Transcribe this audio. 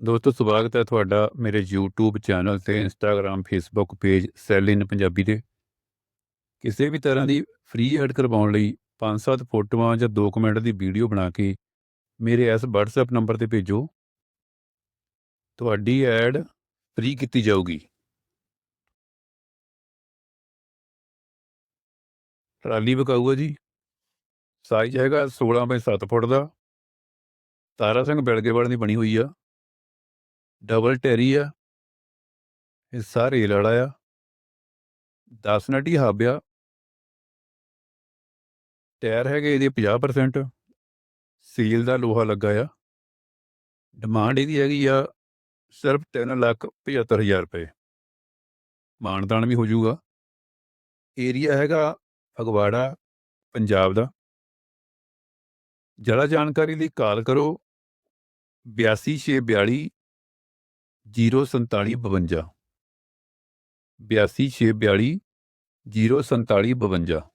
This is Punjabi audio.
ਦੋਸਤੋ, ਸਵਾਗਤ ਹੈ ਤੁਹਾਡਾ ਮੇਰੇ YouTube ਚੈਨਲ ਤੇ Instagram, Facebook page cell in Punjabi ਦੇ ਕਿਸੇ ਵੀ ਤਰ੍ਹਾਂ ਦੀ ਫ੍ਰੀ ਐਡ ਕਰਵਾਉਣ ਲਈ 5-7 ਫੋਟੋਆਂ ਜਾਂ 2 ਮਿੰਟ ਦੀ ਵੀਡੀਓ ਬਣਾ ਕੇ ਮੇਰੇ ਇਸ WhatsApp ਨੰਬਰ ਤੇ ਭੇਜੋ। ਤੁਹਾਡੀ ਐਡ ਫ੍ਰੀ ਕੀਤੀ ਜਾਊਗੀ। ਟਰਾਲੀ ਵਿਕਾਊਗਾ ਜੀ। ਸਾਈਜ਼ ਹੈਗਾ 16 ਬਾਈ 7 ਫੁੱਟ ਦਾ। ਤਾਰਾ ਸਿੰਘ ਬਿਲਗੇਵਾਲ ਦੀ ਬਣੀ ਹੋਈ ਆ। ਡਬਲ ਟੈਰੀ ਆ, ਹਿੱਸਾ ਰੇਲ ਵਾਲਾ ਆ। 10 ਨਟੀ ਹੱਬ ਆ। ਟਾਇਰ ਹੈਗੇ ਇਹਦੇ 50% ਸੀਲ ਦਾ ਲੋਹਾ ਲੱਗਾ ਆ। ਡਿਮਾਂਡ ਇਹਦੀ ਹੈਗੀ ਆ ਸਿਰਫ 3 ਲੱਖ 75000 ਰੁਪਏ। ਮਾਨਦਾਨ ਵੀ ਹੋ ਜਾਊਗਾ ਏਰੀਆ ਹੈਗਾ ਫਗਵਾੜਾ, ਪੰਜਾਬ ਦਾ। ਜ਼ਰਾ ਜਾਣਕਾਰੀ ਲਈ ਕਾਲ ਕਰੋ। ਜੀਰੋ ਸੰਤਾਲੀ ਬਵੰਜਾ। ਬਿਆਸੀ ਛੇ ਬਿਆਲੀ ਜੀਰੋ ਸੰਤਾਲੀ ਬਵੰਜਾ।